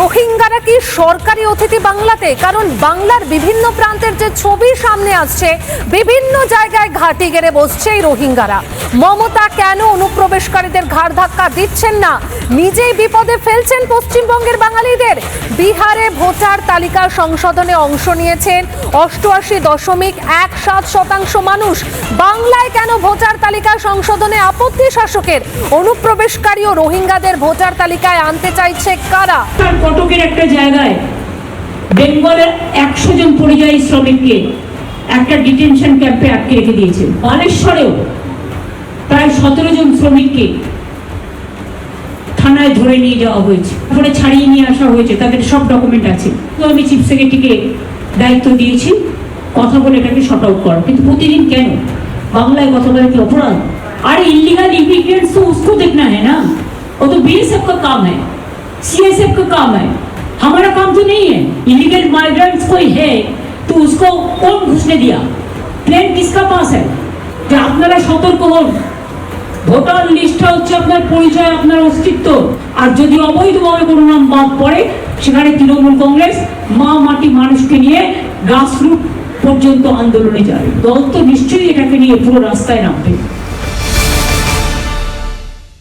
রোহিঙ্গারা কি সরকারি অতিথি বাংলাতে? কারণ বাংলার বিভিন্ন প্রান্তের যে ছবি সামনে আসছে, বিভিন্ন জায়গায় ঘাটি গেড়ে বসছে এই রোহিঙ্গারা। মমতা কেন অনুপ্রবেশকারীদের ঘাড় ধাক্কা দিচ্ছেন না? নিজেই বিপদে ফেলছেন পশ্চিমবঙ্গের বাঙালিদের। বিহারে ভোটার তালিকা সংশোধনে অংশ নিয়েছেন অষ্টআশি দশমিক এক সাত শতাংশ মানুষ। বাংলায় কেন ভোটার তালিকা সংশোধনে আপত্তি শাসকের? অনুপ্রবেশকারী ও রোহিঙ্গাদের ভোটার তালিকায় আনতে চাইছে কারা? কটকের একটা জায়গায়? বেঙ্গলের একশো জন পরিযায়ী শ্রমিককে একটা ডিটেনশন ক্যাম্পে আটকে রেখে দিয়েছে। বালেশ্বরেও প্রায় সতেরো জন শ্রমিককে থানায় ধরে নিয়ে যাওয়া হয়েছে তারপরে ছাড়িয়ে নিয়ে আসা হয়েছে তাদের সব ডকুমেন্ট আছে তো আমি চিফ সেক্রেটারিকে দায়িত্ব দিয়েছি কথা বলে এটাকে শর্ট আউট কর কিন্তু প্রতিদিন কেন বাংলায় কথা বলে কি অপরাধ अरे इलीगल इमिग्रेंट्स तो उसको देखना है ना वो तो बीएसएफ का काम है सीएसएफ का काम है हमारा काम तो नहीं है इलीगल माइग्रेंट्स कोई है तो उसको कौन घुसने दिया प्लेन किसका पास है যে আপনারা সতর্ক হন ভোটার লিস্টটা হচ্ছে আপনার পরিচয়, আপনার অস্তিত্ব। আর যদি অবৈধভাবে কোনো নাম বাদ পড়ে, সেখানে তৃণমূল কংগ্রেস মা মাটি মানুষকে নিয়ে গ্রাসরুট পর্যন্ত আন্দোলনে যায় দল তো নিশ্চয়ই এটাকে নিয়ে পুরো রাস্তায় নামবে।